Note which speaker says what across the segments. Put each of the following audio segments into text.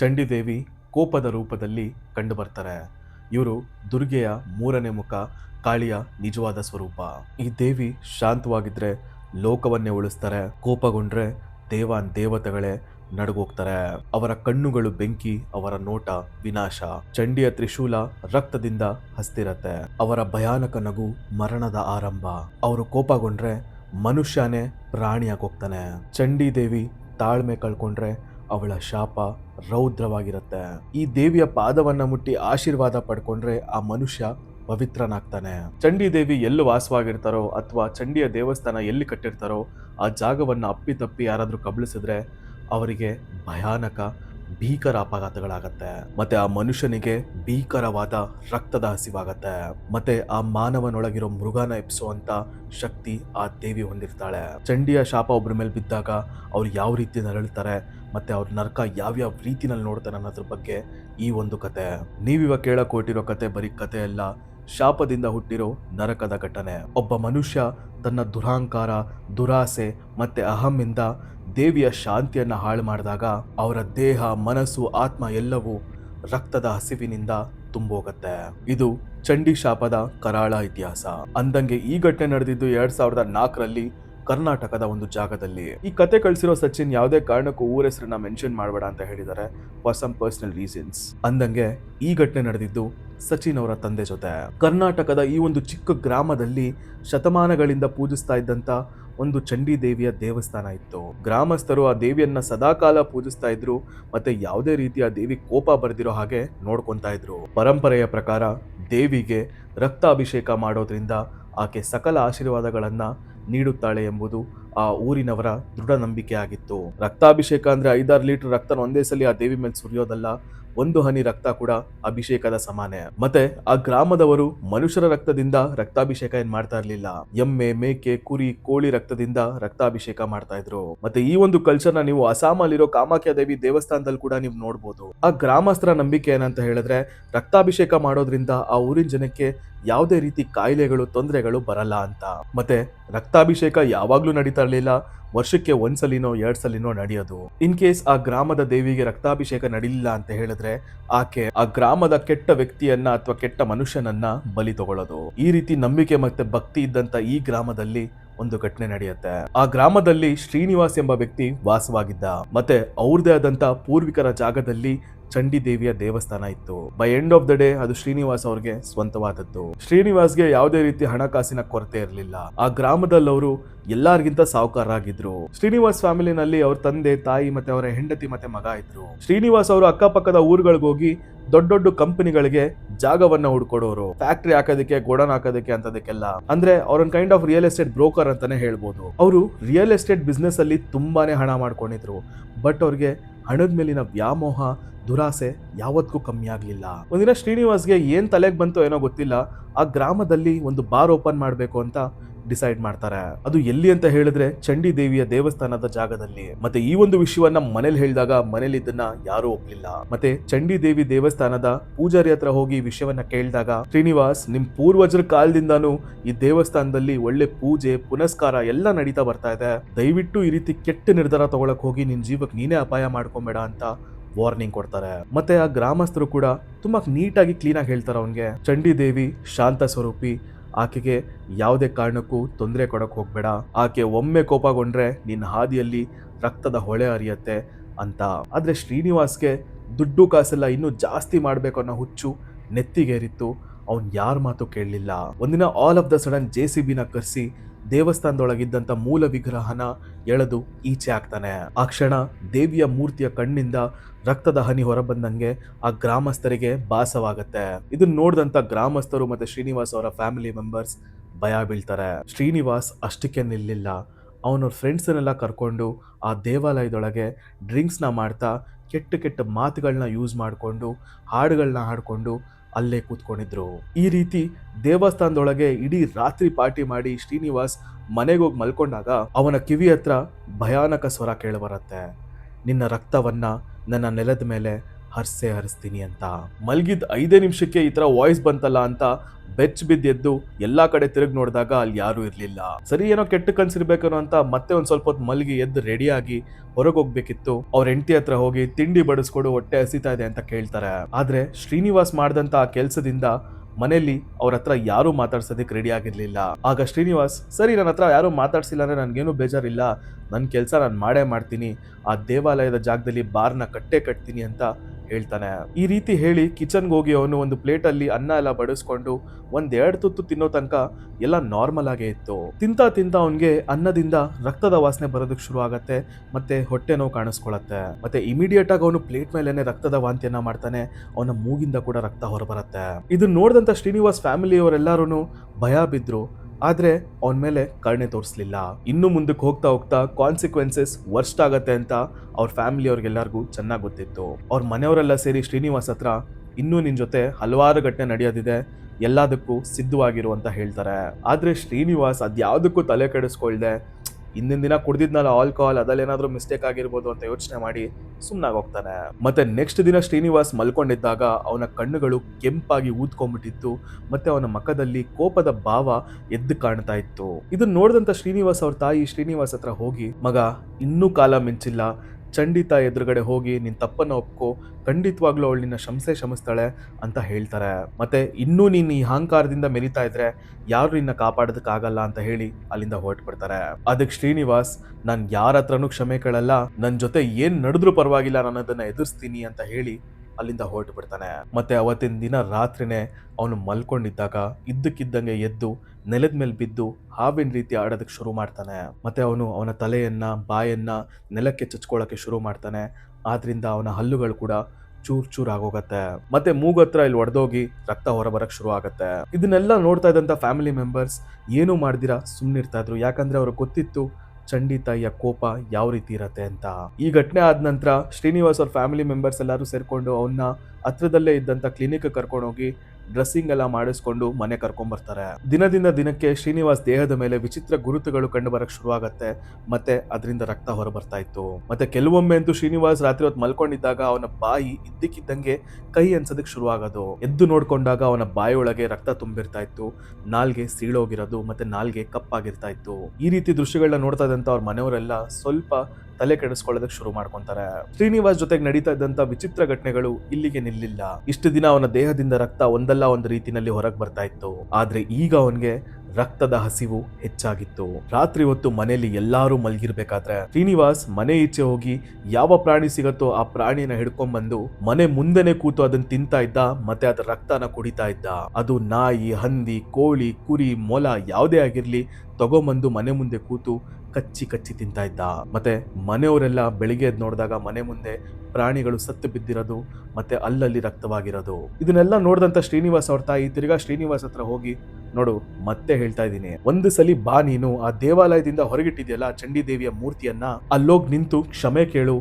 Speaker 1: ಚಂಡಿದೇವಿ ಕೋಪದ ರೂಪದಲ್ಲಿ ಕಂಡುಬರ್ತಾರೆ. ಇವರು ದುರ್ಗೆಯ ಮೂರನೇ ಮುಖ, ಕಾಳಿಯ ನಿಜವಾದ ಸ್ವರೂಪ. ಈ ದೇವಿ ಶಾಂತವಾಗಿದ್ರೆ ಲೋಕವನ್ನೇ ಉಳಿಸ್ತಾರೆ. ಕೋಪಗೊಂಡ್ರೆ ದೇವಾನ್ ದೇವತೆಗಳೇ ನಡುಗೋಗ್ತಾರೆ. ಅವರ ಕಣ್ಣುಗಳು ಬೆಂಕಿ, ಅವರ ನೋಟ ವಿನಾಶ. ಚಂಡಿಯ ತ್ರಿಶೂಲ ರಕ್ತದಿಂದ ಹಸ್ತಿರತ್ತೆ. ಅವರ ಭಯಾನಕ ನಗು ಮರಣದ ಆರಂಭ. ಅವರು ಕೋಪಗೊಂಡ್ರೆ ಮನುಷ್ಯನೇ ಪ್ರಾಣಿಯಾಗೋಗ್ತಾನೆ. ಚಂಡಿ ದೇವಿ ತಾಳ್ಮೆ ಕಳ್ಕೊಂಡ್ರೆ ಅವಳ ಶಾಪ ರೌದ್ರವಾಗಿರುತ್ತೆ. ಈ ದೇವಿಯ ಪಾದವನ್ನ ಮುಟ್ಟಿ ಆಶೀರ್ವಾದ ಪಡ್ಕೊಂಡ್ರೆ ಆ ಮನುಷ್ಯ ಪವಿತ್ರನಾಗ್ತಾನೆ. ಚಂಡಿ ದೇವಿ ಎಲ್ಲಿ ವಾಸವಾಗಿರ್ತಾರೋ ಅಥವಾ ಚಂಡಿಯ ದೇವಸ್ಥಾನ ಎಲ್ಲಿ ಕಟ್ಟಿರ್ತಾರೋ ಆ ಜಾಗವನ್ನ ಅಪ್ಪಿತಪ್ಪಿ ಯಾರಾದರೂ ಕಬಳಿಸಿದ್ರೆ ಅವರಿಗೆ ಭಯಾನಕ ಭೀಕರ ಅಪಘಾತಗಳಾಗತ್ತೆ. ಮತ್ತೆ ಆ ಮನುಷ್ಯನಿಗೆ ಭೀಕರವಾದ ರಕ್ತದ ಹಸಿವಾಗತ್ತೆ. ಮತ್ತೆ ಆ ಮಾನವನೊಳಗಿರೋ ಮೃಗನ ಎಪ್ಸುವಂತ ಶಕ್ತಿ ಆ ದೇವಿ ಹೊಂದಿರ್ತಾಳೆ. ಚಂಡಿಯ ಶಾಪ ಒಬ್ಬರ ಮೇಲೆ ಬಿದ್ದಾಗ ಅವ್ರು ಯಾವ ರೀತಿ ನರಳ್ತಾರೆ, ಮತ್ತೆ ಅವ್ರ ನರಕ ಯಾವ್ಯಾವ ರೀತಿನಲ್ಲಿ ನೋಡ್ತಾರೆ ಅನ್ನೋದ್ರ ಬಗ್ಗೆ ಈ ಒಂದು ಕತೆ. ನೀವಿವಾಗ ಕೇಳಕ್ ಹೊಟ್ಟಿರೋ ಕತೆ, ಬರೀ ಕತೆ ಅಲ್ಲ, ಶಾಪದಿಂದ ಹುಟ್ಟಿರೋ ನರಕದ ಘಟನೆ. ಒಬ್ಬ ಮನುಷ್ಯ ತನ್ನ ದುರಹಂಕಾರ ದುರಾಸೆ ಮತ್ತೆ ಅಹಂಯಿಂದ ದೇವಿಯ ಶಾಂತಿಯನ್ನು ಹಾಳು ಮಾಡಿದಾಗ ಅವರ ದೇಹ, ಮನಸ್ಸು, ಆತ್ಮ ಎಲ್ಲವೂ ರಕ್ತದ ಹಸಿವಿನಿಂದ ತುಂಬೋಗತ್ತೆ. ಇದು ಚಂಡಿ ಶಾಪದ ಕರಾಳ ಇತಿಹಾಸ. ಅಂದಂಗೆ ಈ ಘಟನೆ ನಡೆದಿದ್ದು ಎರಡ್ ಸಾವಿರದ ನಾಲ್ಕರಲ್ಲಿ ಕರ್ನಾಟಕದ ಒಂದು ಜಾಗದಲ್ಲಿ. ಈ ಕತೆ ಕಳಿಸಿರೋ ಸಚಿನ್ ಯಾವುದೇ ಕಾರಣಕ್ಕೂ ಊರ ಹೆಸರನ್ನ ಮೆನ್ಷನ್ ಮಾಡಬೇಡ ಅಂತ ಹೇಳಿದ್ದಾರೆ ಫಾರ್ ಸಮ್ ಪರ್ಸನಲ್ ರೀಸನ್ಸ್. ಅಂದಂಗೆ ಈ ಘಟನೆ ನಡೆದಿದ್ದು ಸಚಿನ್ ಅವರ ತಂದೆ ಜೊತೆ. ಕರ್ನಾಟಕದ ಈ ಒಂದು ಚಿಕ್ಕ ಗ್ರಾಮದಲ್ಲಿ ಶತಮಾನಗಳಿಂದ ಪೂಜಿಸ್ತಾ ಇದ್ದಂತ ಒಂದು ಚಂಡಿ ದೇವಿಯ ದೇವಸ್ಥಾನ ಇತ್ತು. ಗ್ರಾಮಸ್ಥರು ಆ ದೇವಿಯನ್ನ ಸದಾಕಾಲ ಪೂಜಿಸ್ತಾ ಇದ್ರು, ಮತ್ತೆ ಯಾವುದೇ ರೀತಿಯ ದೇವಿ ಕೋಪ ಬರೆದಿರೋ ಹಾಗೆ ನೋಡ್ಕೊಂತಾ ಇದ್ರು. ಪರಂಪರೆಯ ಪ್ರಕಾರ ದೇವಿಗೆ ರಕ್ತಾಭಿಷೇಕ ಮಾಡೋದ್ರಿಂದ ಆಕೆ ಸಕಲ ಆಶೀರ್ವಾದಗಳನ್ನ ನೀಡುತ್ತಾಳೆ ಎಂಬುದು ಆ ಊರಿನವರ ದೃಢ ನಂಬಿಕೆ ಆಗಿತ್ತು. ರಕ್ತಾಭಿಷೇಕ ಅಂದ್ರೆ ಐದಾರು ಲೀಟರ್ ರಕ್ತನ ಒಂದೇ ಸಲ ಆ ದೇವಿ ಮೇಲೆ ಸುರಿಯೋದಲ್ಲ ಒಂದು ಹನಿ ರಕ್ತ ಕೂಡ ಅಭಿಷೇಕದ ಸಮಾನೆ. ಮತ್ತೆ ಆ ಗ್ರಾಮದವರು ಮನುಷ್ಯರ ರಕ್ತದಿಂದ ರಕ್ತಾಭಿಷೇಕ ಏನ್ ಮಾಡ್ತಾ ಇರ್ಲಿಲ್ಲ. ಎಮ್ಮೆ, ಮೇಕೆ, ಕುರಿ, ಕೋಳಿ ರಕ್ತದಿಂದ ರಕ್ತಾಭಿಷೇಕ ಮಾಡ್ತಾ ಇದ್ರು. ಮತ್ತೆ ಈ ಒಂದು ಕಲ್ಚರ್ನ ನೀವು ಅಸ್ಸಾಮಲ್ಲಿರೋ ಕಾಮಾಖ್ಯ ದೇವಿ ದೇವಸ್ಥಾನದಲ್ಲಿ ಕೂಡ ನೀವು ನೋಡ್ಬೋದು. ಆ ಗ್ರಾಮಸ್ಥರ ನಂಬಿಕೆ ಏನಂತ ಹೇಳಿದ್ರೆ, ರಕ್ತಾಭಿಷೇಕ ಮಾಡೋದ್ರಿಂದ ಆ ಊರಿನ ಜನಕ್ಕೆ ಯಾವುದೇ ರೀತಿ ಕಾಯಿಲೆಗಳು, ತೊಂದರೆಗಳು ಬರಲ್ಲ ಅಂತ. ಮತ್ತೆ ರಕ್ತಾಭಿಷೇಕ ಯಾವಾಗ್ಲೂ ನಡೀತಾ ಇರ್ಲಿಲ್ಲ. ವರ್ಷಕ್ಕೆ ಒಂದ್ಸಲಿನೋ ಎರಡ್ ಸಲಿನೋ ನಡೆಯೋದು. ಇನ್ ಕೇಸ್ ಆ ಗ್ರಾಮದ ದೇವಿಗೆ ರಕ್ತಾಭಿಷೇಕ ನಡೀಲಿಲ್ಲ ಅಂತ ಹೇಳಿದ್ರೆ, ಆಕೆ ಆ ಗ್ರಾಮದ ಕೆಟ್ಟ ವ್ಯಕ್ತಿಯನ್ನ ಅಥವಾ ಕೆಟ್ಟ ಮನುಷ್ಯನನ್ನ ಬಲಿ ತಗೊಳ್ಳೋದು. ಈ ರೀತಿ ನಂಬಿಕೆ ಮತ್ತೆ ಭಕ್ತಿ ಇದ್ದಂತ ಈ ಗ್ರಾಮದಲ್ಲಿ ಒಂದು ಘಟನೆ ನಡೆಯುತ್ತೆ. ಆ ಗ್ರಾಮದಲ್ಲಿ ಶ್ರೀನಿವಾಸ್ ಎಂಬ ವ್ಯಕ್ತಿ ವಾಸವಾಗಿದ್ದ. ಮತ್ತೆ ಅವ್ರದೇ ಆದಂತ ಪೂರ್ವಿಕರ ಜಾಗದಲ್ಲಿ ಚಂಡಿ ದೇವಿಯ ದೇವಸ್ಥಾನ ಇತ್ತು. By end of the day ಅದು ಶ್ರೀನಿವಾಸ್ ಅವ್ರಿಗೆ ಸ್ವಂತವಾದದ್ದು. ಶ್ರೀನಿವಾಸ್ಗೆ ಯಾವುದೇ ರೀತಿ ಹಣಕಾಸಿನ ಕೊರತೆ ಇರಲಿಲ್ಲ. ಆ ಗ್ರಾಮದಲ್ಲಿ ಅವರು ಎಲ್ಲಾರ್ಗಿಂತ ಸಾಹುಕಾರರಾಗಿದ್ರು ಶ್ರೀನಿವಾಸ್ ಫ್ಯಾಮಿಲಿನಲ್ಲಿ ಅವ್ರ ತಂದೆ, ತಾಯಿ ಮತ್ತೆ ಅವರ ಹೆಂಡತಿ ಮತ್ತೆ ಮಗ ಇದ್ರು. ಶ್ರೀನಿವಾಸ್ ಅವರು ಅಕ್ಕಪಕ್ಕದ ಊರುಗಳಿಗೆ ಹೋಗಿ ದೊಡ್ಡ ದೊಡ್ಡ ಕಂಪನಿಗಳಿಗೆ ಜಾಗವನ್ನ ಹುಡ್ಕೊಡೋರು. ಫ್ಯಾಕ್ಟ್ರಿ ಹಾಕೋದಕ್ಕೆ, ಗೋಡನ್ ಹಾಕೋದಕ್ಕೆ ಅಂತದಕ್ಕೆಲ್ಲ. ಅಂದ್ರೆ ಅವ್ರನ್ kind of real estate broker ಅಂತಾನೆ ಹೇಳ್ಬೋದು. ಅವರು ರಿಯಲ್ ಎಸ್ಟೇಟ್ ಬಿಸ್ನೆಸ್ ಅಲ್ಲಿ ತುಂಬಾನೇ ಹಣ ಮಾಡ್ಕೊಂಡಿದ್ರು. ಬಟ್ ಅವ್ರಿಗೆ ಹಣದ ಮೇಲಿನ ವ್ಯಾಮೋಹ, ದುರಾಸೆ ಯಾವತ್ತಿಗೂ ಕಮ್ಮಿ ಆಗಲಿಲ್ಲ. ಒಂದಿನ ಶ್ರೀನಿವಾಸ್ಗೆ ಏನು ತಲೆಗೆ ಬಂತೋ ಏನೋ ಗೊತ್ತಿಲ್ಲ, ಆ ಗ್ರಾಮದಲ್ಲಿ ಒಂದು ಬಾರ್ ಓಪನ್ ಮಾಡಬೇಕು ಅಂತ ಡಿಸೈಡ್ ಮಾಡ್ತಾರೆ. ಅದು ಎಲ್ಲಿ ಅಂತ ಹೇಳಿದ್ರೆ ಚಂಡಿ ದೇವಿಯ ದೇವಸ್ಥಾನದ ಜಾಗದಲ್ಲಿ. ಮತ್ತೆ ಈ ಒಂದು ವಿಷಯವನ್ನ ಮನೇಲಿ ಹೇಳಿದಾಗ ಮನೇಲಿ ಇದನ್ನ ಯಾರು ಒಪ್ಲಿಲ್ಲ. ಮತ್ತೆ ಚಂಡಿ ದೇವಿ ದೇವಸ್ಥಾನದ ಪೂಜಾರಿ ಹತ್ರ ಹೋಗಿ ವಿಷಯವನ್ನ ಕೇಳಿದಾಗ, ಶ್ರೀನಿವಾಸ್, ನಿಮ್ ಪೂರ್ವಜರ ಕಾಲದಿಂದಾನು ಈ ದೇವಸ್ಥಾನದಲ್ಲಿ ಒಳ್ಳೆ ಪೂಜೆ, ಪುನಸ್ಕಾರ ಎಲ್ಲ ನಡೀತಾ ಬರ್ತಾ ಇದೆ. ದಯವಿಟ್ಟು ಈ ರೀತಿ ಕೆಟ್ಟ ನಿರ್ಧಾರ ತಗೊಳಕ್ ಹೋಗಿ ನಿನ್ ಜೀವಕ್ಕೆ ನೀನೇ ಅಪಾಯ ಮಾಡ್ಕೊಂಬೇಡ ಅಂತ ವಾರ್ನಿಂಗ್ ಕೊಡ್ತಾರೆ. ಮತ್ತೆ ಆ ಗ್ರಾಮಸ್ಥರು ಕೂಡ ತುಂಬಾ ನೀಟಾಗಿ ಕ್ಲೀನಾಗಿ ಹೇಳ್ತಾರೆ ಅವನ್ಗೆ. ಚಂಡಿ ದೇವಿ, ಶಾಂತ ಸ್ವರೂಪಿ ಆಕೆಗೆ ಯಾವುದೇ ಕಾರಣಕ್ಕೂ ತೊಂದರೆ ಕೊಡಕ್ಕೆ ಹೋಗ್ಬೇಡ. ಆಕೆ ಒಮ್ಮೆ ಕೋಪಗೊಂಡ್ರೆ ನಿನ್ನ ಹಾದಿಯಲ್ಲಿ ರಕ್ತದ ಹೊಳೆ ಹರಿಯತ್ತೆ ಅಂತ. ಆದರೆ ಶ್ರೀನಿವಾಸ್ಗೆ ದುಡ್ಡು ಕಾಸೆಲ್ಲ ಇನ್ನೂ ಜಾಸ್ತಿ ಮಾಡಬೇಕು ಅನ್ನೋ ಹುಚ್ಚು ನೆತ್ತಿಗೇರಿತ್ತು. ಅವ್ನು ಯಾರ ಮಾತು ಕೇಳಲಿಲ್ಲ. ಒಂದಿನ all of the sudden J C ಬಿನ ಕರೆಸಿ ದೇವಸ್ಥಾನದೊಳಗಿದ್ದಂಥ ಮೂಲ ವಿಗ್ರಹನ ಎಳೆದು ಈಚೆ ಹಾಕ್ತಾನೆ. ಆ ಕ್ಷಣ ದೇವಿಯ ಮೂರ್ತಿಯ ಕಣ್ಣಿಂದ ರಕ್ತದ ಹನಿ ಹೊರಬಂದಂಗೆ ಆ ಗ್ರಾಮಸ್ಥರಿಗೆ ಭಾಸವಾಗತ್ತೆ. ಇದನ್ನ ನೋಡಿದಂತ ಗ್ರಾಮಸ್ಥರು ಮತ್ತೆ ಶ್ರೀನಿವಾಸ್ ಅವರ ಫ್ಯಾಮಿಲಿ ಮೆಂಬರ್ಸ್ ಭಯ ಬೀಳ್ತಾರೆ. ಶ್ರೀನಿವಾಸ್ ಅಷ್ಟಕ್ಕೆ ನಿಲ್ಲಿಲ್ಲ. ಅವನ ಫ್ರೆಂಡ್ಸನ್ನೆಲ್ಲ ಕರ್ಕೊಂಡು ಆ ದೇವಾಲಯದೊಳಗೆ ಡ್ರಿಂಕ್ಸ್ನ ಮಾಡ್ತಾ ಕೆಟ್ಟ ಕೆಟ್ಟ ಮಾತುಗಳನ್ನ ಯೂಸ್ ಮಾಡಿಕೊಂಡು ಹಾಡುಗಳನ್ನ ಹಾಡ್ಕೊಂಡು ಅಲ್ಲೇ ಕೂತ್ಕೊಂಡಿದ್ರು. ಈ ರೀತಿ ದೇವಸ್ಥಾನದೊಳಗೆ ಇಡೀ ರಾತ್ರಿ ಪಾರ್ಟಿ ಮಾಡಿ ಶ್ರೀನಿವಾಸ್ ಮನೆಗೆ ಹೋಗಿ ಮಲ್ಕೊಂಡಾಗ ಅವನ ಕಿವಿ ಹತ್ರ ಭಯಾನಕ ಸ್ವರ ಕೇಳಿಬರುತ್ತೆ ನಿನ್ನ ರಕ್ತವನ್ನ ನನ್ನ ನೆಲದ ಮೇಲೆ ಹರ್ಸೆ ಹರಿಸ್ತೀನಿ ಅಂತ. ಮಲಗಿದ ಐದೇ ನಿಮಿಷಕ್ಕೆ ಈ ತರ ವಾಯ್ಸ್ ಬಂತಲ್ಲ ಅಂತ ಬೆಚ್ಚ ಬಿದ್ದೆದ್ದು ಎಲ್ಲಾ ಕಡೆ ತಿರುಗಿ ನೋಡಿದಾಗ ಅಲ್ಲಿ ಯಾರು ಇರಲಿಲ್ಲ. ಸರಿ, ಏನೋ ಕೆಟ್ಟ ಕನ್ಸಿರ್ಬೇಕೇನೋ ಅಂತ ಮತ್ತೆ ಒಂದ್ ಸ್ವಲ್ಪ ಹೊತ್ತು ಮಲ್ಗಿ ಎದ್ದು ರೆಡಿಯಾಗಿ ಹೊರಗೆ ಹೋಗ್ಬೇಕಿತ್ತು. ಅವ್ರ ಹೆಂಡತಿ ಹತ್ರ ಹೋಗಿ ತಿಂಡಿ ಬಡಿಸ್ಕೊಡು, ಹೊಟ್ಟೆ ಹಸಿತಾ ಇದೆ ಅಂತ ಕೇಳ್ತಾರೆ. ಆದ್ರೆ ಶ್ರೀನಿವಾಸ್ ಮಾಡಿದಂತ ಆ ಕೆಲ್ಸದಿಂದ ಮನೆಯಲ್ಲಿ ಅವ್ರ ಹತ್ರ ಯಾರು ಮಾತಾಡ್ಸೋದಕ್ಕೆ ರೆಡಿ ಆಗಿರ್ಲಿಲ್ಲ. ಆಗ ಶ್ರೀನಿವಾಸ್, ಸರಿ ನನ್ನ ಹತ್ರ ಯಾರು ಮಾತಾಡ್ಸಿಲ್ಲ ಅಂದ್ರೆ ನನಗೇನು ಬೇಜಾರಿಲ್ಲ. ನನ್ನ ಕೆಲಸ ನಾನು ಮಾಡೇ ಮಾಡ್ತೀನಿ. ಆ ದೇವಾಲಯದ ಜಾಗದಲ್ಲಿ ಬಾರ್ನ ಕಟ್ಟೆ ಕಟ್ತೀನಿ ಅಂತ ಹೇಳ್ತಾನೆ. ಈ ರೀತಿ ಹೇಳಿ ಕಿಚನ್ಗೆ ಹೋಗಿ ಅವನು ಒಂದು ಪ್ಲೇಟಲ್ಲಿ ಅನ್ನ ಎಲ್ಲ ಬಡಿಸ್ಕೊಂಡು ಒಂದೆರಡು ತುತ್ತು ತಿನ್ನೋ ತನಕ ಎಲ್ಲ ನಾರ್ಮಲ್ ಆಗೇ ಇತ್ತು. ತಿಂತ ತಿಂತ ಅವನಿಗೆ ಅನ್ನದಿಂದ ರಕ್ತದ ವಾಸನೆ ಬರೋದಕ್ಕೆ ಶುರು ಆಗತ್ತೆ, ಮತ್ತೆ ಹೊಟ್ಟೆ ನೋವು ಕಾಣಿಸ್ಕೊಳತ್ತೆ. ಮತ್ತೆ ಇಮಿಡಿಯೇಟ್ ಆಗಿ ಅವನು ಪ್ಲೇಟ್ ಮೇಲೆನೆ ರಕ್ತದ ವಾಂತಿಯನ್ನ ಮಾಡ್ತಾನೆ, ಅವನ ಮೂಗಿಂದ ಕೂಡ ರಕ್ತ ಹೊರಬರುತ್ತೆ. ಇದನ್ನ ನೋಡಿದಂತ ಶ್ರೀನಿವಾಸ್ ಫ್ಯಾಮಿಲಿಯವರೆಲ್ಲರೂ ಭಯ ಬಿದ್ರು. ಆದ್ರೆ ಅವನ ಮೇಲೆ ಕರುಣೆ ತೋರಿಸ್ಲಿಲ್ಲ. ಇನ್ನು ಮುಂದಕ್ಕೆ ಹೋಗ್ತಾ ಹೋಗ್ತಾ ಕಾನ್ಸಿಕ್ವೆನ್ಸಸ್ ವರ್ಸ್ಟ್ ಆಗತ್ತೆ ಅಂತ ಅವ್ರ ಫ್ಯಾಮಿಲಿ ಅವ್ರಿಗೆಲ್ಲರಿಗೂ ಚೆನ್ನಾಗಿ ಗೊತ್ತಿತ್ತು. ಅವ್ರ ಮನೆಯವರೆಲ್ಲ ಸೇರಿ ಶ್ರೀನಿವಾಸ್ ಹತ್ರ ಇನ್ನೂ ನಿನ್ ಜೊತೆ ಹಲವಾರು ಘಟನೆ ನಡೆಯೋದಿದೆ. ಎಲ್ಲದಕ್ಕೂ ಸಿದ್ಧವಾಗಿರು ಅಂತ ಹೇಳ್ತಾರೆ. ಆದ್ರೆ ಶ್ರೀನಿವಾಸ್ ಅದ್ಯಾವುದಕ್ಕೂ ತಲೆ ಕೆಡಿಸ್ಕೊಳ್ದೆ ಹಿಂದಿನ ದಿನ ಕುಡ್ದಿದ್ನಲ್ಲ ಆಲ್ಕೋಹಾಲ್ ಅದಲ್ಲೇನಾದ್ರೂ ಮಿಸ್ಟೇಕ್ ಆಗಿರ್ಬೋದು ಅಂತ ಯೋಚನೆ ಮಾಡಿ ಸುಮ್ಮನಾಗಿ ಹೋಗ್ತಾನೆ ಮತ್ತೆ ನೆಕ್ಸ್ಟ್ ದಿನ ಶ್ರೀನಿವಾಸ್ ಮಲ್ಕೊಂಡಿದ್ದಾಗ ಅವನ ಕಣ್ಣುಗಳು ಕೆಂಪಾಗಿ ಊದ್ಕೊಂಡ್ಬಿಟ್ಟಿತ್ತು, ಮತ್ತೆ ಅವನ ಮಖದಲ್ಲಿ ಕೋಪದ ಭಾವ ಎದ್ದು ಕಾಣ್ತಾ ಇತ್ತು. ಇದನ್ನ ನೋಡಿದಂತ ಶ್ರೀನಿವಾಸ್ ಅವ್ರ ತಾಯಿ ಶ್ರೀನಿವಾಸ್ ಹತ್ರ ಹೋಗಿ, ಮಗ, ಇನ್ನೂ ಕಾಲ ಮಿಂಚಿಲ್ಲ ಚಂಡಿತ ಎದುರುಗಡೆ ಹೋಗಿ ನಿನ್ ತಪ್ಪನ್ನ ಒಪ್ಕೊ, ಖಂಡಿತವಾಗ್ಲೂ ಅವಳು ನಿನ್ನ ಶಂಸೆ ಶಮಿಸ್ತಾಳೆ ಅಂತ ಹೇಳ್ತಾರೆ. ಮತ್ತೆ ಇನ್ನೂ ನೀನು ಈ ಅಹಂಕಾರದಿಂದ ಮೆರಿತಾ ಇದ್ರೆ ಯಾರು ನಿನ್ನ ಕಾಪಾಡೋದಕ್ಕಾಗಲ್ಲ ಅಂತ ಹೇಳಿ ಅಲ್ಲಿಂದ ಹೊರಟ್ಬಿಡ್ತಾರೆ. ಅದಕ್ಕೆ ಶ್ರೀನಿವಾಸ್, ನಾನು ಯಾರ ಹತ್ರನೂ ಕ್ಷಮೆ ಕೇಳಲ್ಲ ನನ್ನ ಜೊತೆ ಏನು ನಡೆದ್ರೂ ಪರವಾಗಿಲ್ಲ, ನಾನು ಅದನ್ನ ಎದುರಿಸ್ತೀನಿ ಅಂತ ಹೇಳಿ ಅಲ್ಲಿಂದ ಹೊರಟು ಬಿಡ್ತಾನೆ. ಮತ್ತೆ ಅವತ್ತಿನ ದಿನ ರಾತ್ರಿನೇ ಅವನು ಮಲ್ಕೊಂಡಿದ್ದಾಗ ಇದ್ದಕ್ಕಿದ್ದಂಗೆ ಎದ್ದು ನೆಲದ ಮೇಲೆ ಬಿದ್ದು ಹಾವಿನ ರೀತಿ ಆಡೋದಕ್ಕೆ ಶುರು ಮಾಡ್ತಾನೆ. ಮತ್ತೆ ಅವನು ಅವನ ತಲೆಯನ್ನ, ಬಾಯನ್ನ ನೆಲಕ್ಕೆ ಚಚ್ಕೊಳ್ಳೋಕೆ ಶುರು ಮಾಡ್ತಾನೆ. ಆದ್ರಿಂದ ಅವನ ಹಲ್ಲುಗಳು ಕೂಡ ಚೂರ್ ಚೂರ್ ಆಗೋಗತ್ತೆ. ಮತ್ತೆ ಮೂಗತ್ರ ಇಲ್ಲಿ ಒಡೆದೋಗಿ ರಕ್ತ ಹೊರಬರಕ್ ಶುರು ಆಗತ್ತೆ. ಇದನ್ನೆಲ್ಲ ನೋಡ್ತಾ ಇದ್ದಂತ ಫ್ಯಾಮಿಲಿ ಮೆಂಬರ್ಸ್ ಏನು ಮಾಡ್ದಿರಾ ಸುಮ್ಮನಿರ್ತಾ ಇದ್ರು. ಯಾಕಂದ್ರೆ ಅವ್ರಿಗೆ ಗೊತ್ತಿತ್ತು ಚಂಡಿ ತಾಯಿಯ ಕೋಪ ಯಾವ ರೀತಿ ಇರತ್ತೆ ಅಂತ. ಈ ಘಟನೆ ಆದ ನಂತರ ಶ್ರೀನಿವಾಸ್ ಅವ್ರ ಫ್ಯಾಮಿಲಿ ಮೆಂಬರ್ಸ್ ಎಲ್ಲರೂ ಸೇರ್ಕೊಂಡು ಅವನ್ನ ಹತ್ರದಲ್ಲೇ ಇದ್ದಂತ ಕ್ಲಿನಿಕ್ ಕರ್ಕೊಂಡೋಗಿ ಡ್ರೆಸ್ಸಿಂಗ್ ಎಲ್ಲ ಮಾಡಿಸ್ಕೊಂಡು ಮನೆ ಕರ್ಕೊಂಡ್ ಬರ್ತಾರೆ ದಿನದಿಂದ ದಿನಕ್ಕೆ ಶ್ರೀನಿವಾಸ್ ದೇಹದ ಮೇಲೆ ವಿಚಿತ್ರ ಗುರುತುಗಳು ಕಂಡು ಬರಕ್ ಶುರುವಾಗತ್ತೆ. ಮತ್ತೆ ಅದರಿಂದ ರಕ್ತ ಹೊರ ಬರ್ತಾ ಇತ್ತು. ಮತ್ತೆ ಕೆಲವೊಮ್ಮೆ ಅಂತೂ ಶ್ರೀನಿವಾಸ್ ರಾತ್ರಿ ಹೊತ್ತು ಮಲ್ಕೊಂಡಿದ್ದಾಗ ಅವನ ಬಾಯಿ ಇದ್ದಕ್ಕಿದ್ದಂಗೆ ಕೈ ಅನ್ಸೋದಕ್ಕೆ ಶುರು ಆಗೋದು ಎದ್ದು ನೋಡ್ಕೊಂಡಾಗ ಅವನ ಬಾಯಿಯೊಳಗೆ ರಕ್ತ ತುಂಬಿರ್ತಾ ಇತ್ತು. ನಾಲ್ಗೆ ಸೀಳೋಗಿರೋದು ಮತ್ತೆ ನಾಲ್ಗೆ ಕಪ್ಪಾಗಿರ್ತಾ ಇತ್ತು. ಈ ರೀತಿ ದೃಶ್ಯಗಳನ್ನ ನೋಡ್ತಾ ಇದ್ದಂತ ಅವ್ರ ಮನೆಯವರೆಲ್ಲ ಸ್ವಲ್ಪ ತಲೆ ಕೆಡಿಸ್ಕೊಳ್ಳೋದಕ್ಕೆ ಶುರು ಮಾಡ್ಕೊಂತಾರೆ. ಶ್ರೀನಿವಾಸ್ ಜೊತೆಗೆ ನಡೀತಾ ಇದ್ದಂತ ವಿಚಿತ್ರ ಘಟನೆಗಳು ಇಲ್ಲಿಗೆ ನಿಲ್ಲಿಲ್ಲ. ಇಷ್ಟು ದಿನ ಅವನ ದೇಹದಿಂದ ರಕ್ತ ಒಂದಲ್ಲ ಒಂದು ರೀತಿನಲ್ಲಿ ಹೊರಗೆ ಬರ್ತಾ ಇತ್ತು. ಆದ್ರೆ ಈಗ ಅವನ್ಗೆ ರಕ್ತದ ಹಸಿವು ಹೆಚ್ಚಾಗಿತ್ತು. ರಾತ್ರಿ ಹೊತ್ತು ಮನೆಯಲ್ಲಿ ಎಲ್ಲಾರು ಮಲ್ಗಿರ್ಬೇಕಾದ್ರೆ ಶ್ರೀನಿವಾಸ್ ಮನೆ ಈಚೆ ಹೋಗಿ ಯಾವ ಪ್ರಾಣಿ ಸಿಗತ್ತೋ ಆ ಪ್ರಾಣಿನ ಹಿಡ್ಕೊಂಡ್ಬಂದು ಮನೆ ಮುಂದೆನೆ ಕೂತು ಅದನ್ನ ತಿಂತಾ ಇದ್ದ, ಮತ್ತೆ ಅದರ ರಕ್ತನ ಕುಡಿತಾ ಇದ್ದ. ಅದು ನಾಯಿ, ಹಂದಿ, ಕೋಳಿ, ಕುರಿ, ಮೊಲ ಯಾವುದೇ ಆಗಿರ್ಲಿ ತಗೊಂಬಂದು ಮನೆ ಮುಂದೆ ಕೂತು ಕಚ್ಚಿ ಕಚ್ಚಿ ತಿಂತಾ ಇದ್ದ. ಮತ್ತೆ ಮನೆಯವರೆಲ್ಲ ಬೆಳಿಗ್ಗೆ ಎದ್ದು ನೋಡಿದಾಗ ಮನೆ ಮುಂದೆ ಪ್ರಾಣಿಗಳು ಸತ್ತು ಬಿದ್ದಿರೋದು, ಮತ್ತೆ ಅಲ್ಲಲ್ಲಿ ರಕ್ತವಾಗಿರೋದು. ಇದನ್ನೆಲ್ಲ ನೋಡಿದಂತ ಶ್ರೀನಿವಾಸ್ ಅವ್ರ ತಾಯಿ ತಿರ್ಗಾ ಶ್ರೀನಿವಾಸ್ ಹತ್ರ ಹೋಗಿ, ನೋಡು, ಮತ್ತೆ ಹೇಳ್ತಾ ಇದ್ದೀನಿ. ಒಂದು ಸಲಿ ಬಾ ನೀನು, ಆ ದೇವಾಲಯದಿಂದ ಹೊರಗಿಟ್ಟಿದೆಯಲ್ಲ ಚಂಡಿ ದೇವಿಯ ಮೂರ್ತಿಯನ್ನ, ಅಲ್ಲೋಗ್ ನಿಂತು ಕ್ಷಮೆ ಕೇಳು,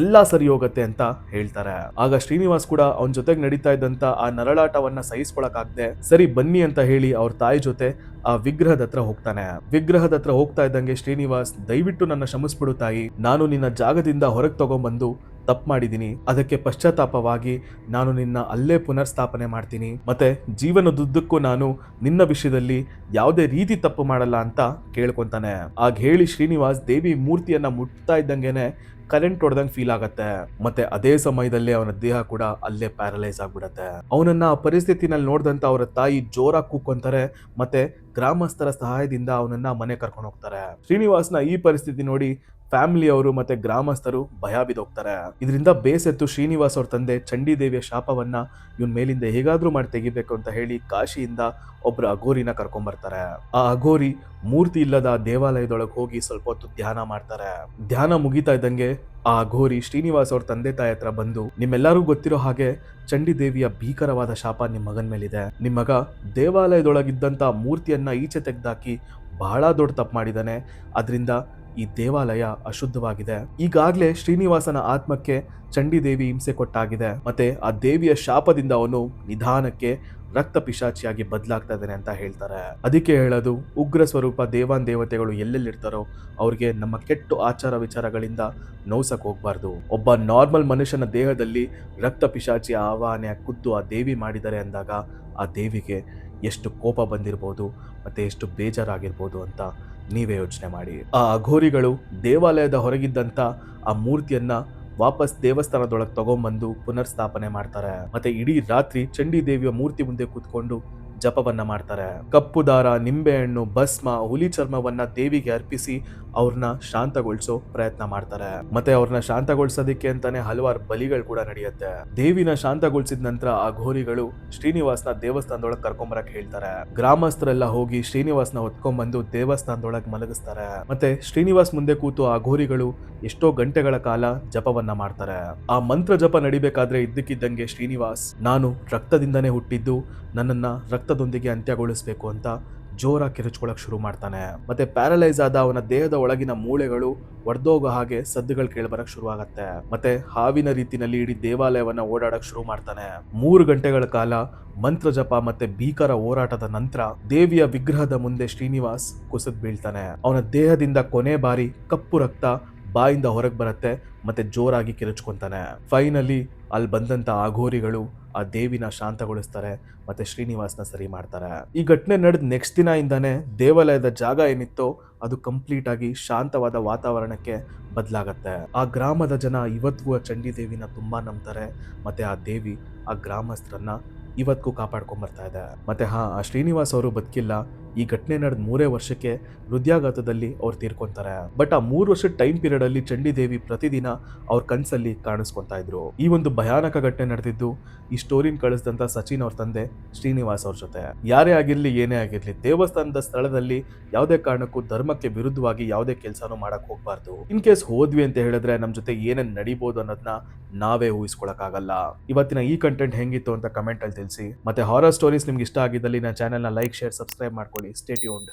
Speaker 1: ಎಲ್ಲಾ ಸರಿ ಹೋಗತ್ತೆ ಅಂತ ಹೇಳ್ತಾರೆ. ಆಗ ಶ್ರೀನಿವಾಸ್ ಕೂಡ ಅವನ ಜೊತೆಗೆ ನಡೀತಾ ಇದ್ದಂತ ಆ ನರಳಾಟವನ್ನ ಸಹಿಸ್ಕೊಳಕಾಗ್ದೆ ಸರಿ ಬನ್ನಿ ಅಂತ ಹೇಳಿ ಅವ್ರ ತಾಯಿ ಜೊತೆ ಆ ವಿಗ್ರಹದ ಹತ್ರ ಹೋಗ್ತಾನೆ. ವಿಗ್ರಹದ ಹತ್ರ ಹೋಗ್ತಾ ಇದ್ದಂಗೆ ಶ್ರೀನಿವಾಸ್, ದಯವಿಟ್ಟು ನನ್ನ ಶಮಸ್ಬಿಡು ತಾಯಿ, ನಾನು ನಿನ್ನ ಜಾಗದಿಂದ ಹೊರಗೆ ತಗೊಂಡ್ಬಂದು ತಪ್ಪು ಮಾಡಿದ್ದೀನಿ. ಅದಕ್ಕೆ ಪಶ್ಚಾತ್ತಾಪವಾಗಿ ನಾನು ನಿನ್ನ ಅಲ್ಲೇ ಪುನರ್ಸ್ಥಾಪನೆ ಮಾಡ್ತೀನಿ. ಮತ್ತೆ ಜೀವನದುದ್ದಕ್ಕೂ ನಾನು ನಿನ್ನ ವಿಷಯದಲ್ಲಿ ಯಾವುದೇ ರೀತಿ ತಪ್ಪು ಮಾಡಲ್ಲ ಅಂತ ಕೇಳ್ಕೊಂತಾನೆ. ಆಗ ಹೇಳಿ ಶ್ರೀನಿವಾಸ್ ದೇವಿ ಮೂರ್ತಿಯನ್ನ ಮುಟ್ತಾ ಇದ್ದಂಗೆನೆ ಕರೆಂಟ್ ಹೊಡೆದಂಗೆ ಫೀಲ್ ಆಗತ್ತೆ. ಮತ್ತೆ ಅದೇ ಸಮಯದಲ್ಲಿ ಅವನ ದೇಹ ಕೂಡ ಅಲ್ಲೇ ಪ್ಯಾರಲೈಸ್ ಆಗ್ಬಿಡತ್ತೆ. ಅವನನ್ನ ಆ ಪರಿಸ್ಥಿತಿನಲ್ಲಿ ನೋಡಿದಂತ ಅವರ ತಾಯಿ ಜೋರಾಗಿ ಕೂಕೊಂತಾರೆ. ಮತ್ತೆ ಗ್ರಾಮಸ್ಥರ ಸಹಾಯದಿಂದ ಅವನನ್ನ ಮನೆ ಕರ್ಕೊಂಡು ಹೋಗ್ತಾರೆ. ಶ್ರೀನಿವಾಸ್ನ ಈ ಪರಿಸ್ಥಿತಿ ನೋಡಿ ಫ್ಯಾಮಿಲಿ ಅವರು ಮತ್ತೆ ಗ್ರಾಮಸ್ಥರು ಭಯ ಬಿದೋಗ್ತಾರೆ ಇದರಿಂದ ಬೇಸೆತ್ತು ಶ್ರೀನಿವಾಸ್ ಅವ್ರ ತಂದೆ ಚಂಡಿದೇವಿಯ ಶಾಪವನ್ನ ಇವನ್ ಮೇಲಿಂದ ಹೇಗಾದ್ರೂ ಮಾಡಿ ತೆಗಿಬೇಕು ಅಂತ ಹೇಳಿ ಕಾಶಿಯಿಂದ ಒಬ್ರು ಅಘೋರಿನ ಕರ್ಕೊಂಡ್ ಬರ್ತಾರೆ. ಆ ಅಘೋರಿ ಮೂರ್ತಿ ಇಲ್ಲದ ದೇವಾಲಯದೊಳಗೆ ಹೋಗಿ ಸ್ವಲ್ಪ ಹೊತ್ತು ಧ್ಯಾನ ಮಾಡ್ತಾರೆ. ಧ್ಯಾನ ಮುಗಿತಾ ಇದ್ದಂಗೆ ಆ ಘೋರಿ ಶ್ರೀನಿವಾಸ್ ಅವ್ರ ತಂದೆ ತಾಯಿ ಹತ್ರ ಬಂದು ನಿಮ್ಮೆಲ್ಲರೂ ಗೊತ್ತಿರೋ ಹಾಗೆ ಚಂಡಿ ದೇವಿಯ ಭೀಕರವಾದ ಶಾಪ ನಿಮ್ಮ ಮಗನ ಮೇಲಿದೆ. ನಿಮ್ಮ ಮಗ ದೇವಾಲಯದೊಳಗಿದ್ದಂತ ಮೂರ್ತಿಯನ್ನ ಈಚೆ ತೆಗೆದಾಕಿ ಬಹಳ ದೊಡ್ಡ ತಪ್ಪು ಮಾಡಿದ್ದಾನೆ ಅದರಿಂದ ಈ ದೇವಾಲಯ ಅಶುದ್ಧವಾಗಿದೆ. ಈಗಾಗಲೇ ಶ್ರೀನಿವಾಸನ ಆತ್ಮಕ್ಕೆ ಚಂಡಿ ದೇವಿ ಹಿಂಸೆ ಕೊಟ್ಟಾಗಿದೆ. ಮತ್ತೆ ಆ ದೇವಿಯ ಶಾಪದಿಂದ ಅವನು ನಿಧಾನಕ್ಕೆ ರಕ್ತ ಪಿಶಾಚಿಯಾಗಿ ಬದಲಾಗ್ತಾ ಇದ್ದಾನೆ ಅಂತ ಹೇಳ್ತಾರೆ. ಅದಕ್ಕೆ ಹೇಳೋದು, ಉಗ್ರ ಸ್ವರೂಪ ದೇವಾನ್ ದೇವತೆಗಳು ಎಲ್ಲೆಲ್ಲಿರ್ತಾರೋ ಅವ್ರಿಗೆ ನಮ್ಮ ಕೆಟ್ಟು ಆಚಾರ ವಿಚಾರಗಳಿಂದ ನೋಸಕ್ ಹೋಗ್ಬಾರ್ದು. ಒಬ್ಬ ನಾರ್ಮಲ್ ಮನುಷ್ಯನ ದೇಹದಲ್ಲಿ ರಕ್ತ ಪಿಶಾಚಿ ಆವಾಹನೆ ಕುದ್ದು ಆ ದೇವಿ ಮಾಡಿದ್ದಾರೆ ಅಂದಾಗ ಆ ದೇವಿಗೆ ಎಷ್ಟು ಕೋಪ ಬಂದಿರ್ಬೋದು, ಮತ್ತೆ ಎಷ್ಟು ಬೇಜಾರಾಗಿರ್ಬೋದು ಅಂತ ನೀವೇ ಯೋಚನೆ ಮಾಡಿ. ಆ ಅಘೋರಿಗಳು ದೇವಾಲಯದ ಹೊರಗಿದ್ದಂಥ ಆ ಮೂರ್ತಿಯನ್ನ ವಾಪಸ್ ದೇವಸ್ಥಾನದೊಳಗೆ ತಗೊಂಬಂದು ಪುನರ್ಸ್ಥಾಪನೆ ಮಾಡ್ತಾರೆ. ಮತ್ತೆ ಇಡೀ ರಾತ್ರಿ ಚಂಡಿ ದೇವಿಯ ಮೂರ್ತಿ ಮುಂದೆ ಕೂತ್ಕೊಂಡು ಜಪವನ್ನ ಮಾಡ್ತಾರೆ. ಕಪ್ಪು ದಾರ ನಿಂಬೆಹಣ್ಣು ಭಸ್ಮ, ಹುಲಿ ಚರ್ಮವನ್ನ ದೇವಿಗೆ ಅರ್ಪಿಸಿ ಅವ್ರನ್ನ ಶಾಂತಗೊಳಿಸೋ ಪ್ರಯತ್ನ ಮಾಡ್ತಾರೆ. ಮತ್ತೆ ಅವ್ರನ್ನ ಶಾಂತಗೊಳಿಸೋದಕ್ಕೆ ಅಂತಾನೆ ಹಲವಾರು ಬಲಿಗಳು ಕೂಡ ನಡೆಯುತ್ತೆ. ದೇವಿನ ಶಾಂತಗೊಳಿಸಿದ ನಂತರ ಆ ಘೋರಿಗಳು ಶ್ರೀನಿವಾಸ್ನ ದೇವಸ್ಥಾನದೊಳಗೆ ಕರ್ಕೊಂಬರಕ್ ಹೇಳ್ತಾರೆ. ಗ್ರಾಮಸ್ಥರೆಲ್ಲ ಹೋಗಿ ಶ್ರೀನಿವಾಸ್ನ ಹೊತ್ಕೊಂಡ್ಬಂದು ದೇವಸ್ಥಾನದೊಳಗೆ ಮಲಗಿಸ್ತಾರೆ. ಮತ್ತೆ ಶ್ರೀನಿವಾಸ್ ಮುಂದೆ ಕೂತು ಆ ಘೋರಿಗಳು ಎಷ್ಟೋ ಗಂಟೆಗಳ ಕಾಲ ಜಪವನ್ನ ಮಾಡ್ತಾರೆ. ಆ ಮಂತ್ರ ಜಪ ನಡಿಬೇಕಾದ್ರೆ ಇದ್ದಕ್ಕಿದ್ದಂಗೆ ಶ್ರೀನಿವಾಸ್, ನಾನು ರಕ್ತದಿಂದನೇ ಹುಟ್ಟಿದ್ದು, ನನ್ನನ್ನ ರಕ್ತದೊಂದಿಗೆ ಅಂತ್ಯಗೊಳಿಸಬೇಕು ಅಂತ ಜೋರಾಗಿ ಕಿರುಚ್ಕೊಳಕ್ ಶುರು ಮಾಡ್ತಾನೆ. ಮತ್ತೆ ಪ್ಯಾರಲೈಸ್ ಆದ ಅವನ ದೇಹದ ಒಳಗಿನ ಮೂಳೆಗಳು ಒಡೆದೋಗೋ ಹಾಗೆ ಸದ್ದುಗಳು ಕೇಳ್ಬರಕ್ ಶುರು ಆಗತ್ತೆ ಮತ್ತೆ ಹಾವಿನ ರೀತಿನಲ್ಲಿ ಇಡೀ ದೇವಾಲಯವನ್ನ ಓಡಾಡಕ್ ಶುರು ಮಾಡ್ತಾನೆ. ಮೂರು ಗಂಟೆಗಳ ಕಾಲ ಮಂತ್ರ ಜಪ ಮತ್ತೆ ಭೀಕರ ಹೋರಾಟದ ನಂತರ ದೇವಿಯ ವಿಗ್ರಹದ ಮುಂದೆ ಶ್ರೀನಿವಾಸ್ ಕುಸಿದ್ ಬೀಳ್ತಾನೆ. ಅವನ ದೇಹದಿಂದ ಕೊನೆ ಬಾರಿ ಕಪ್ಪು ರಕ್ತ ಬಾಯಿಂದ ಹೊರಗೆ ಬರುತ್ತೆ, ಮತ್ತೆ ಜೋರಾಗಿ ಕಿರುಚ್ಕೊಂತಾನೆ. ಫೈನಲಿ ಅಲ್ಲಿ ಬಂದಂತ ಅಘೋರಿಗಳು ಆ ದೇವಿನ ಶಾಂತಗೊಳಿಸ್ತಾರೆ, ಮತ್ತೆ ಶ್ರೀನಿವಾಸನ ಸರಿ ಮಾಡ್ತಾರೆ. ಈ ಘಟನೆ ನಡೆದ ನೆಕ್ಸ್ಟ್ ದಿನ ಇಂದಾನೆ ದೇವಾಲಯದ ಜಾಗ ಏನಿತ್ತೋ, ಅದು ಕಂಪ್ಲೀಟ್ ಆಗಿ ಶಾಂತವಾದ ವಾತಾವರಣಕ್ಕೆ ಬದಲಾಗತ್ತೆ. ಆ ಗ್ರಾಮದ ಜನ ಇವತ್ತಿಗೂ ಆ ಚಂಡಿ ದೇವಿನ ತುಂಬಾ ನಂಬ್ತಾರೆ, ಮತ್ತೆ ಆ ದೇವಿ ಆ ಗ್ರಾಮಸ್ಥರನ್ನ ಇವತ್ತಿಗೂ ಕಾಪಾಡ್ಕೊಂಡ್ ಬರ್ತಾ ಇದೆ. ಮತ್ತೆ ಹಾ, ಆ ಶ್ರೀನಿವಾಸ್ ಅವರು ಬದುಕಿಲ್ಲ ಈ ಘಟನೆ ನಡೆದ ಮೂರೇ ವರ್ಷಕ್ಕೆ ಹೃದಯಾಘಾತದಲ್ಲಿ ಅವ್ರು ತೀರ್ಕೊಂತಾರೆ. ಬಟ್ ಆ ಮೂರು ವರ್ಷದ ಟೈಮ್ ಪೀರಿಯಡ್ ಅಲ್ಲಿ ಚಂಡಿದೇವಿ ಪ್ರತಿದಿನ ಅವ್ರ ಕನ್ಸಲ್ಲಿ ಕಾಣಿಸ್ಕೊಂತಾ ಇದ್ರು. ಈ ಒಂದು ಭಯಾನಕ ಘಟನೆ ನಡೆದಿದ್ದು ಈ ಸ್ಟೋರಿನ ಕಳಿಸಿದಂತ ಸಚಿನ್ ಅವ್ರ ತಂದೆ ಶ್ರೀನಿವಾಸ್ ಅವ್ರ ಜೊತೆ. ಯಾರೇ ಆಗಿರ್ಲಿ, ಏನೇ ಆಗಿರ್ಲಿ, ದೇವಸ್ಥಾನದ ಸ್ಥಳದಲ್ಲಿ ಯಾವುದೇ ಕಾರಣಕ್ಕೂ ಧರ್ಮಕ್ಕೆ ವಿರುದ್ಧವಾಗಿ ಯಾವುದೇ ಕೆಲಸನೂ ಮಾಡಕ್ ಹೋಗ್ಬಾರ್ದು. ಇನ್ ಕೇಸ್ ಹೋದ್ವಿ ಅಂತ ಹೇಳಿದ್ರೆ ನಮ್ ಜೊತೆ ಏನೇನ್ ನಡಿಬಹುದು ಅನ್ನೋದನ್ನ ನಾವೇ ಊಹಿಸ್ಕೊಳಕ್ಕಾಗಲ್ಲ. ಇವತ್ತಿನ ಈ ಕಂಟೆಂಟ್ ಹೆಂಗಿತ್ತು ಅಂತ ಕಮೆಂಟ್ ಅಲ್ಲಿ ತಿಳಿಸಿ. ಮತ್ತೆ ಹಾರರ್ ಸ್ಟೋರೀಸ್ ನಿಮ್ಗೆ ಇಷ್ಟ ಆಗಿದ್ದಲ್ಲಿ ನನ್ನ ಚಾನೆಲ್ನ ಲೈಕ್ ಶೇರ್ ಸಬ್ಸ್ಕ್ರೈಬ್ ಮಾಡ್ಕೊಳ್ಳಿ Stay tuned.